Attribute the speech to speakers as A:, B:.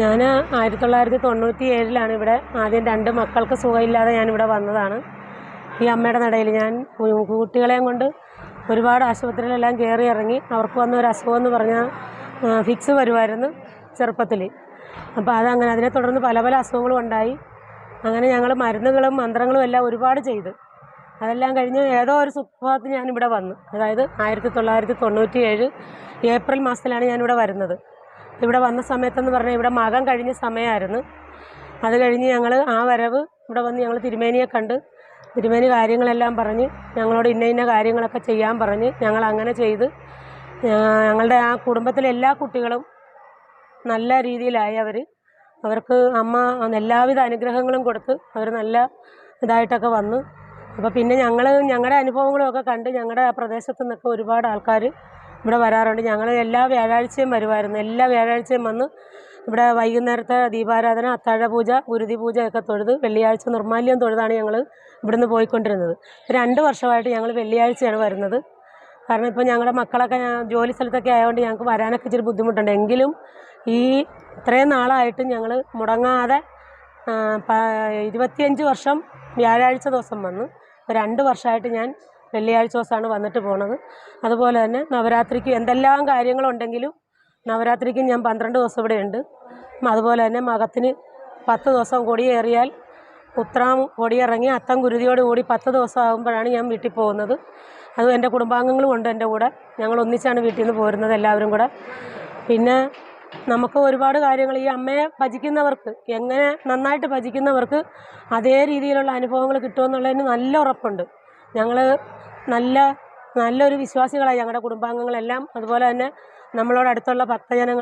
A: ഞാൻ ആയിരത്തി തൊള്ളായിരത്തി തൊണ്ണൂറ്റി ഏഴിലാണ് ഇവിടെ ആദ്യം രണ്ട് മക്കൾക്ക് സുഖമില്ലാതെ ഞാനിവിടെ വന്നതാണ്. ഈ അമ്മയുടെ നടയിൽ ഞാൻ കുട്ടികളെയും കൊണ്ട് ഒരുപാട് ആശുപത്രിയിലെല്ലാം കയറി ഇറങ്ങി അവർക്ക് വന്ന ഒരു അസുഖം എന്ന് പറഞ്ഞാൽ ഫിക്സ് വരുമായിരുന്നു ചെറുപ്പത്തിൽ അപ്പോൾ അതങ്ങനെ അതിനെ തുടർന്ന് പല പല അസുഖങ്ങളും ഉണ്ടായി. അങ്ങനെ ഞങ്ങൾ മരുന്നുകളും മന്ത്രങ്ങളും എല്ലാം ഒരുപാട് ചെയ്ത്. അതെല്ലാം കഴിഞ്ഞ് ഏതോ ഒരു സുപ്രഭാതത്തിൽ ഞാനിവിടെ വന്നു. അതായത് ആയിരത്തി തൊള്ളായിരത്തി തൊണ്ണൂറ്റി ഏഴ് ഏപ്രിൽ മാസത്തിലാണ് ഞാനിവിടെ വരുന്നത്. ഇവിടെ വന്ന സമയത്തെന്ന് പറഞ്ഞാൽ ഇവിടെ മകം കഴിഞ്ഞ സമയമായിരുന്നു അത് കഴിഞ്ഞ് ഞങ്ങൾ ആ വരവ് ഇവിടെ വന്ന് ഞങ്ങൾ തിരുമേനിയെ കണ്ട് തിരുമേനി കാര്യങ്ങളെല്ലാം പറഞ്ഞ് ഞങ്ങളോട് ഇന്ന ഇന്ന കാര്യങ്ങളൊക്കെ ചെയ്യാൻ പറഞ്ഞ് ഞങ്ങൾ അങ്ങനെ ചെയ്ത് ഞങ്ങളുടെ ആ കുടുംബത്തിലെ എല്ലാ കുട്ടികളും നല്ല രീതിയിലായി അവർ അവർക്ക് അമ്മ എല്ലാവിധ അനുഗ്രഹങ്ങളും കൊടുത്ത് അവർ നല്ല ഇതായിട്ടൊക്കെ വന്നു. അപ്പോൾ പിന്നെ ഞങ്ങൾ ഞങ്ങളുടെ അനുഭവങ്ങളും ഒക്കെ കണ്ട് ഞങ്ങളുടെ ആ പ്രദേശത്തു നിന്നൊക്കെ ഒരുപാട് ആൾക്കാർ ഇവിടെ വരാറുണ്ട്. ഞങ്ങൾ എല്ലാ വ്യാഴാഴ്ചയും വരുമായിരുന്നു. എല്ലാ വ്യാഴാഴ്ചയും വന്ന് ഇവിടെ വൈകുന്നേരത്തെ ദീപാരാധന അത്താഴ പൂജ ഗുരുതി പൂജ ഒക്കെ തൊഴുത് വെള്ളിയാഴ്ച നിർമാല്യം തൊഴുതാണ് ഞങ്ങൾ ഇവിടുന്ന് പോയിക്കൊണ്ടിരുന്നത്. രണ്ട് വർഷമായിട്ട് ഞങ്ങൾ വെള്ളിയാഴ്ചയാണ് വരുന്നത്. കാരണം ഇപ്പോൾ ഞങ്ങളുടെ മക്കളൊക്കെ ജോലി സ്ഥലത്തൊക്കെ ആയതുകൊണ്ട് ഞങ്ങൾക്ക് വരാനൊക്കെ ഇച്ചിരി ബുദ്ധിമുട്ടുണ്ട്. എങ്കിലും ഈ ഇത്രയും നാളായിട്ടും ഞങ്ങൾ മുടങ്ങാതെ ഇരുപത്തിയഞ്ച് വർഷം വ്യാഴാഴ്ച ദിവസം വന്ന് രണ്ട് വർഷമായിട്ട് ഞാൻ വെള്ളിയാഴ്ച ദിവസമാണ് വന്നിട്ട് പോണത്. അതുപോലെ തന്നെ നവരാത്രിക്ക് എന്തെല്ലാം കാര്യങ്ങളുണ്ടെങ്കിലും നവരാത്രിക്ക് ഞാൻ പന്ത്രണ്ട് ദിവസം ഇവിടെ ഉണ്ട്. അതുപോലെ തന്നെ മകത്തിന് പത്ത് ദിവസം കൊടിയേറിയാൽ ഉത്രാം കൊടിയിറങ്ങി അത്തം ഗുരുതിയോട് കൂടി പത്ത് ദിവസം ആകുമ്പോഴാണ് ഞാൻ വീട്ടിൽ പോകുന്നത്. അത് എന്റെ കുടുംബാംഗങ്ങളും ഉണ്ട് എന്റെ കൂടെ. ഞങ്ങൾ ഒന്നിച്ചാണ് വീട്ടിൽ നിന്ന് പോരുന്നത് എല്ലാവരും കൂടെ. പിന്നെ നമുക്ക് ഒരുപാട് കാര്യങ്ങൾ ഈ അമ്മയെ ഭജിക്കുന്നവർക്ക് എങ്ങനെ നന്നായിട്ട് ഭജിക്കുന്നവർക്ക് അതേ രീതിയിലുള്ള അനുഭവങ്ങൾ കിട്ടുമെന്നുള്ളതിന് നല്ല ഉറപ്പുണ്ട്. ഞങ്ങൾ നല്ല നല്ലൊരു വിശ്വാസികളായി ഞങ്ങളുടെ കുടുംബാംഗങ്ങളെല്ലാം. അതുപോലെ തന്നെ നമ്മളോട് അടുത്തുള്ള ഭക്തജനങ്ങൾ